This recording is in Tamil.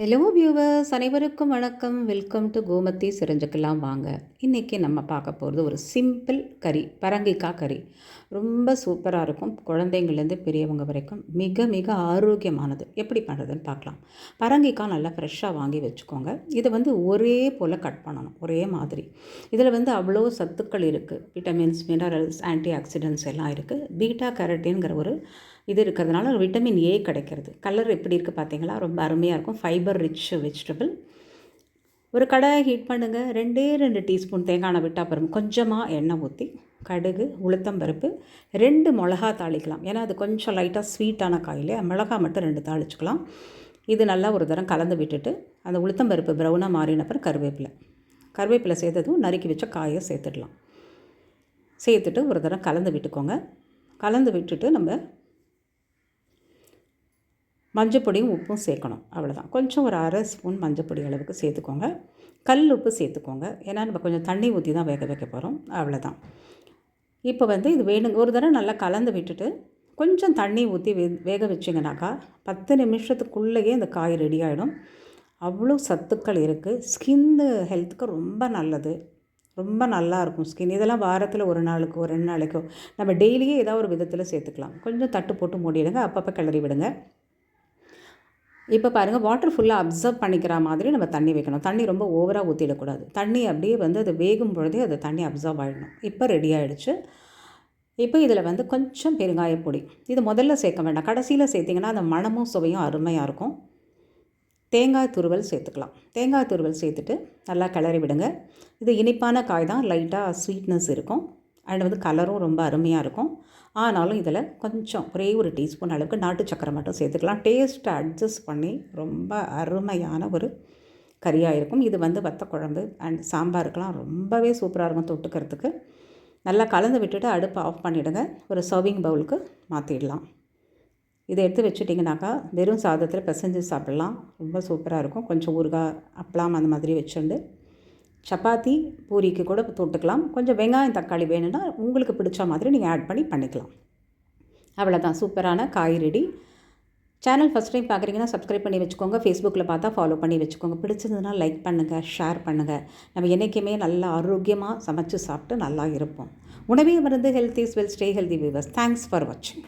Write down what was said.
ஹலோ வியூவர்ஸ் அனைவருக்கும் வணக்கம். வெல்கம் டு கோமத்தி சிரஞ்சுக்கெல்லாம் வாங்க. இன்றைக்கி நம்ம பார்க்க போகிறது ஒரு சிம்பிள் கறி பரங்கிக்காய் கறி. ரொம்ப சூப்பராக இருக்கும். குழந்தைங்கள்லேருந்து பெரியவங்க வரைக்கும் மிக மிக ஆரோக்கியமானது. எப்படி பண்ணுறதுன்னு பார்க்கலாம். பரங்கிக்காய் நல்லா ஃப்ரெஷ்ஷாக வாங்கி வச்சுக்கோங்க. இதை வந்து ஒரே போல் கட் பண்ணணும். ஒரே மாதிரி. இதில் வந்து அவ்வளோ சத்துக்கள் இருக்குது விட்டமின்ஸ் மினரல்ஸ் ஆன்டி ஆக்சிடென்ட்ஸ் எல்லாம் இருக்குது பீட்டா கேரட்டின்கிற ஒரு இது இருக்கிறதுனால விட்டமின் ஏ கிடைக்கிறது. கலர் எப்படி இருக்குது பார்த்தீங்களா? ரொம்ப அருமையாக இருக்கும். ஃபைபர் ரிச் வெஜிடபிள் ஒரு கடாயை ஹீட் பண்ணுங்கள் ரெண்டே ரெண்டு டீஸ்பூன் தேங்காய் எண்ணெய் விட்டால் அப்புறம் கொஞ்சமாக எண்ணெய் ஊற்றி கடுகு உளுத்தம்பருப்பு ரெண்டு மிளகா தாளிக்கலாம். ஏன்னா அது கொஞ்சம் லைட்டாக ஸ்வீட்டான காயிலே மிளகா மட்டும் ரெண்டு தாளிச்சுக்கலாம். இது நல்லா ஒரு தரம் கலந்து விட்டுட்டு அந்த உளுத்தம்பருப்பு ப்ரௌனாக மாறின அப்புறம் கருவேப்பிலை. கருவேப்பிலை சேர்த்ததும் நறுக்கி வச்ச காயை சேர்த்துடலாம். சேர்த்துட்டு ஒரு தரம் கலந்து விட்டுக்கோங்க. கலந்து விட்டுட்டு நம்ம மஞ்சப்பொடியும் உப்பும் சேர்க்கணும். அவ்வளோதான் கொஞ்சம் ஒரு அரை ஸ்பூன் மஞ்சப்பொடி அளவுக்கு சேர்த்துக்கோங்க. கல் உப்பு சேர்த்துக்கோங்க. ஏன்னா நம்ம கொஞ்சம் தண்ணி ஊற்றி தான் வேக வைக்க போகிறோம் அவ்வளோதான் இப்போ வந்து இது வேணுங்க ஒரு தடவை நல்லா கலந்து விட்டுட்டு கொஞ்சம் தண்ணி ஊற்றி வே வேக வச்சிங்கனாக்கா பத்து நிமிஷத்துக்குள்ளேயே இந்த காய் ரெடி ஆகிடும் அவ்வளோ சத்துக்கள் இருக்குது ஸ்கின் ஹெல்த்துக்கு ரொம்ப நல்லது. ரொம்ப நல்லாயிருக்கும் ஸ்கின். இதெல்லாம் வாரத்தில் ஒரு நாளுக்கு ஒரு ரெண்டு நாளைக்கோ நம்ம டெய்லியே ஏதாவது ஒரு விதத்தில் சேர்த்துக்கலாம். கொஞ்சம் தட்டு போட்டு மூடிடுங்க. அப்பப்போ கிளறி விடுங்க. இப்போ பாருங்கள் வாட்டர் ஃபுல்லாக அப்சர்வ் பண்ணிக்கிற மாதிரி நம்ம தண்ணி வைக்கணும். தண்ணி ரொம்ப ஓவராக ஊற்றிடக்கூடாது தண்ணி அப்படியே வந்து அது வேகும் பொழுதே அது தண்ணி அப்சர்வ் ஆகிடணும் இப்போ ரெடி ஆகிடுச்சு இப்போ இதில் வந்து கொஞ்சம் பெருங்காயப்பொடி இது முதல்ல சேர்க்க வேண்டாம். கடைசியில் சேர்த்திங்கன்னா அந்த மணமும் சுவையும் அருமையாக இருக்கும். தேங்காய் துருவல் சேர்த்துக்கலாம். தேங்காய் துருவல் சேர்த்துட்டு நல்லா கிளறி விடுங்க. இது இனிப்பான காய் தான். லைட்டாக ஸ்வீட்னஸ் இருக்கும். அண்ட் வந்து கலரும் ரொம்ப அருமையாக இருக்கும். ஆனாலும் இதில் கொஞ்சம் ஒரே ஒரு டீஸ்பூன் அளவுக்கு நாட்டு சக்கரை மட்டும் சேர்த்துக்கலாம். டேஸ்ட்டை அட்ஜஸ்ட் பண்ணி ரொம்ப அருமையான ஒரு கறியாக இருக்கும். இது வந்து வத்த குழம்பு அண்ட் சாம்பாருக்கெலாம் ரொம்பவே சூப்பராக இருக்கும் தொட்டுக்கிறதுக்கு. நல்லா கலந்து விட்டுட்டு அடுப்பை ஆஃப் பண்ணிவிடுங்க ஒரு சர்விங் பவுலுக்கு மாற்றிடலாம் இதை எடுத்து வச்சுட்டிங்கனாக்கா வெறும் சாதத்தில் பிசைஞ்சு சாப்பிட்லாம். ரொம்ப சூப்பராக இருக்கும். கொஞ்சம் ஊறுகாய் அப்பளம் அந்த மாதிரி வச்சுருந்து சப்பாத்தி பூரிக்கு கூட தொட்டுக்கலாம். கொஞ்சம் வெங்காயம் தக்காளி வேணும்னா உங்களுக்கு பிடிச்ச மாதிரி நீங்கள் ஆட் பண்ணி பண்ணிக்கலாம். அவ்வளோதான் சூப்பரான காய் ரெடி. சேனல் ஃபஸ்ட் டைம் பார்க்குறீங்கன்னா சப்ஸ்கிரைப் பண்ணி வச்சுக்கோங்க. ஃபேஸ்புக்கில் பார்த்தா ஃபாலோ பண்ணி வச்சுக்கோங்க. பிடிச்சதுன்னா லைக் பண்ணுங்கள் ஷேர் பண்ணுங்கள் நம்ம என்றைக்குமே நல்லா ஆரோக்கியமாக சமைச்சு சாப்பிட்டு நல்லா இருப்போம். உணவே மருந்து health is wealth stay healthy viewers thanks for வாட்சிங்